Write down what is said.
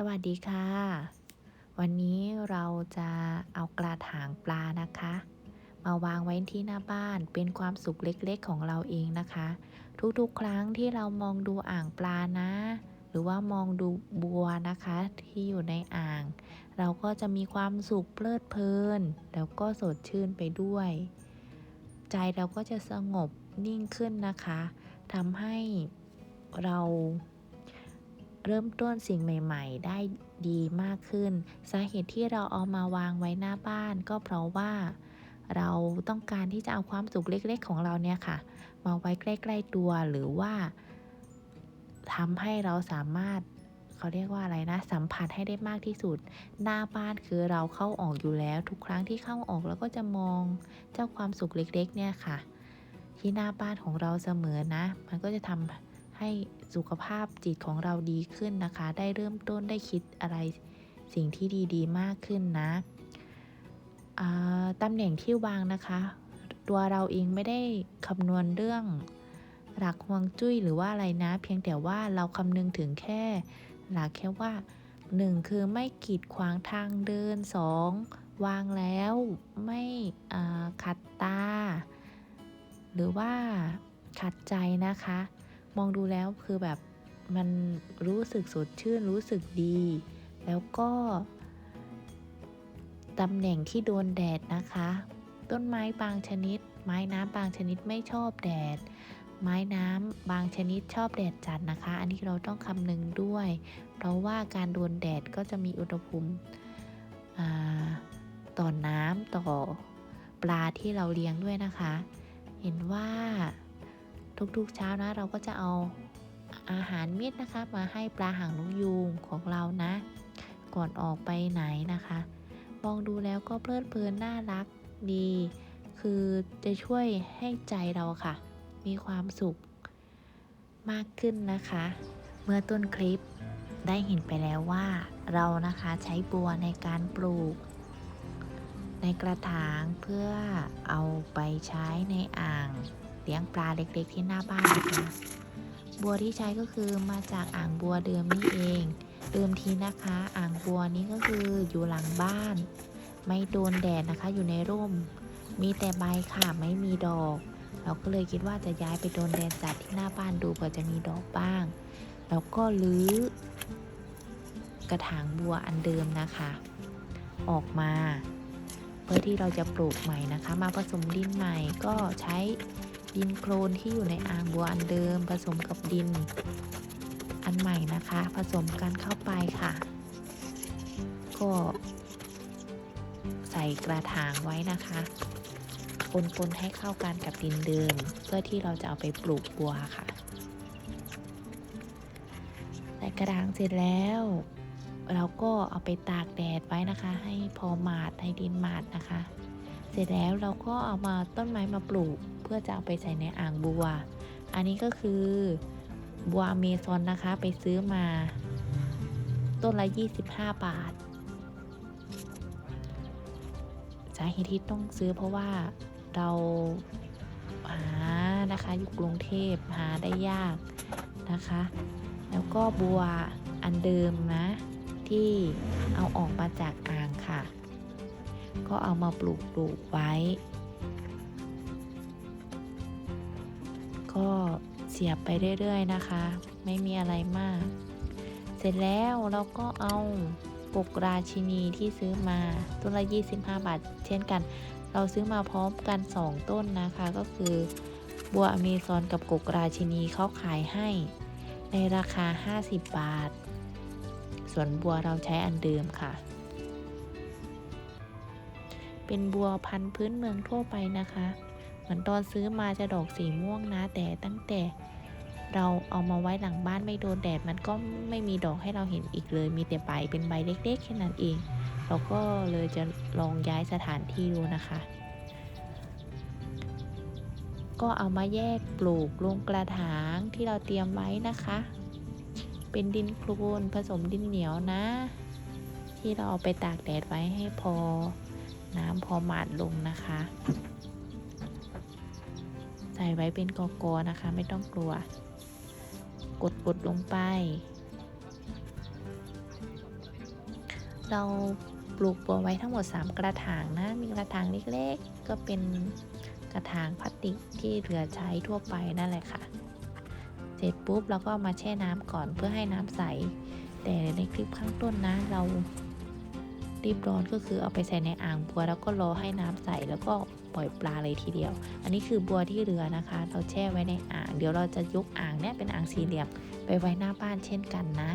สวัสดีค่ะ วันนี้เราจะเอากระถางปลานะคะ มาวางไว้ที่หน้าบ้านเป็นความสุขเล็กๆของเราเองนะคะ ทุกๆ ครั้งที่เรามองดูอ่างปลานะ หรือว่ามองดูบัวนะคะ ที่อยู่ในอ่าง เราก็จะมีความสุขเพลิดเพลิน แล้วก็สดชื่นไปด้วย ใจเราก็จะสงบนิ่งขึ้นนะคะทำให้เรา เริ่มต้นสิ่งใหม่ ๆ ได้ดีมากขึ้น สาเหตุที่เราเอามาวางไว้หน้าบ้าน ก็เพราะว่าเราต้องการที่จะเอาความสุขเล็ก ๆ ของเราเนี่ยค่ะ มาไว้ใกล้ ๆ ตัวหรือว่าทำให้เราสามารถเขาเรียกว่าอะไรนะ สัมผัสให้ได้มากที่สุด หน้าบ้านคือเราเข้าออกอยู่แล้ว ทุกครั้งที่เข้าออกเราก็จะมองเจ้าความสุขเล็ก ๆ เนี่ยค่ะ ที่หน้าบ้านของเราเสมอนะ มันก็จะทำ ให้สุขภาพจิตของเราดีขึ้นนะคะ ได้เริ่มต้นได้คิดอะไรสิ่งที่ดีๆ มากขึ้นนะตำแหน่งที่วางนะคะ ตัวเราเองไม่ได้คำนวณเรื่องหลักฮวงจุ้ยหรือว่าอะไรนะ เพียงแต่ว่าเราคำนึงถึงแค่หลักแค่ว่า 1 คือไม่กีดขวางทางเดิน 2 วางแล้วไม่ขัดตา หรือว่าขัดใจนะคะ มองดูแล้วคือแบบมันรู้สึกสดชื่นรู้สึกดี แล้วก็ตำแหน่งที่โดนแดดนะคะ ต้นไม้บางชนิด ไม้น้ำบางชนิดไม่ชอบแดด ไม้น้ำบางชนิดชอบแดดจัดนะคะ อันนี้เราต้องคำนึงด้วย เพราะว่าการโดนแดดก็จะมีอุณหภูมิต่อน้ำต่อปลาที่เราเลี้ยงด้วยนะคะ เห็นว่า ทุกๆเช้านะเราก็จะเอาอาหารเม็ดนะคะ มาให้ปลาหางนกยูงของเรานะ ก่อนออกไปไหนนะคะ มองดูแล้วก็เพลิดเพลินน่ารักดี คือจะช่วยให้ใจเราค่ะ มีความสุขมากขึ้นนะคะ เมื่อต้นคลิปได้เห็นไปแล้วว่าเรานะคะใช้บัวในการปลูก ในกระถางเพื่อเอาไปใช้ในอ่าง เลี้ยงปลาเล็กๆ ที่หน้าบ้านนะคะบัวที่ใช้ก็คือมาจากอ่างบัวเดิมนี่เอง เดิมทีนะคะ อ่างบัวนี้ก็คืออยู่หลังบ้าน ไม่โดนแดดนะคะอยู่ในร่ม มีแต่ใบค่ะไม่มีดอก เราก็เลยคิดว่าจะย้ายไปโดนแดดจัดที่หน้าบ้านดูเผื่อจะมีดอกบ้าง แล้วก็ลื้อกระถางบัวอันเดิมนะคะ ออกมา เพื่อที่เราจะปลูกใหม่นะคะ มาผสมดินใหม่ก็ใช้ ดินโคลนที่อยู่ในอ่างบัวอันเดิมผสมกับดิน อันใหม่นะคะ ผสมกันเข้าไปค่ะ ก็ใส่กระถางไว้นะคะปนๆให้เข้ากันกับดินเดิม เพื่อที่เราจะเอาไปปลูกบัวค่ะใส่กระถางเสร็จแล้ว เราก็เอาไปตากแดดไว้นะคะ ให้พอหมาดให้ดินหมาดนะคะ เสร็จแล้วเราก็เอามาต้นไม้มาปลูก พื่อจะเอาไปใส่ในอ่างบัว อันนี้ก็คือบัวเมซอนนะคะไปซื้อมา ต้นละ 25 บาทสาเหตุที่ต้องซื้อเพราะว่าเราหานะคะอยู่กรุงเทพหาได้ยากนะคะ แล้วก็บัวอันเดิมนะ ที่เอาออกมาจากอ่างค่ะ ก็เอามาปลูกปลูกไว้ ก็เสียบไปเรื่อยๆนะคะ ไม่มีอะไรมาก เสร็จแล้วเราก็เอาปุกราชินีที่ซื้อมาต้นละ 25 บาท เช่นกัน เราซื้อมาพร้อมกัน 2 ต้นนะคะ ก็คือบัวอเมซอนกับกกราชินีเขาขายให้ ในราคา 50 บาท ส่วนบัวเราใช้อันเดิมค่ะ เป็นบัวพันธุ์พื้นเมืองทั่วไปนะคะ เหมือนตอนซื้อมาจะดอกสีม่วงนะ แต่ตั้งแต่เราเอามาไว้หลังบ้านไม่โดนแดดมันก็ไม่มีดอกให้เราเห็นอีกเลย มีแต่ใบเป็นใบเล็กๆแค่นั้นเอง เราก็เลยจะลองย้ายสถานที่ดูนะคะ ก็เอามาแยกปลูกลงกระถางที่เราเตรียมไว้นะคะ เป็นดินโคลนผสมดินเหนียวนะ ที่เราเอาไปตากแดดไว้ให้พอน้ำพอหมาดลงนะคะ ใส่ไว้เป็นกอกๆนะคะ ไม่ต้องกลัว กดกดลงไป เราปลูกบัวไว้ทั้งหมด 3 กระถางนะ มีกระถางเล็กๆ ก็เป็นกระถางพลาสติกที่เหลือใช้ทั่วไปนั่นแหละค่ะ เสร็จปุ๊บเราก็มาแช่น้ำก่อนเพื่อให้น้ำใส แต่ในคลิปข้างต้นนะเรา รีบร้อนก็คือเอาไปใส่ในอ่างบัว แล้วก็รอให้น้ำใสแล้วก็ปล่อยปลาเลยทีเดียว อันนี้คือบัวที่เหลือนะคะ เราแช่ไว้ในอ่าง เดี๋ยวเราจะยกอ่างเนี่ยเป็นอ่างสี่เหลี่ยมไปไว้หน้าบ้านเช่นกันนะ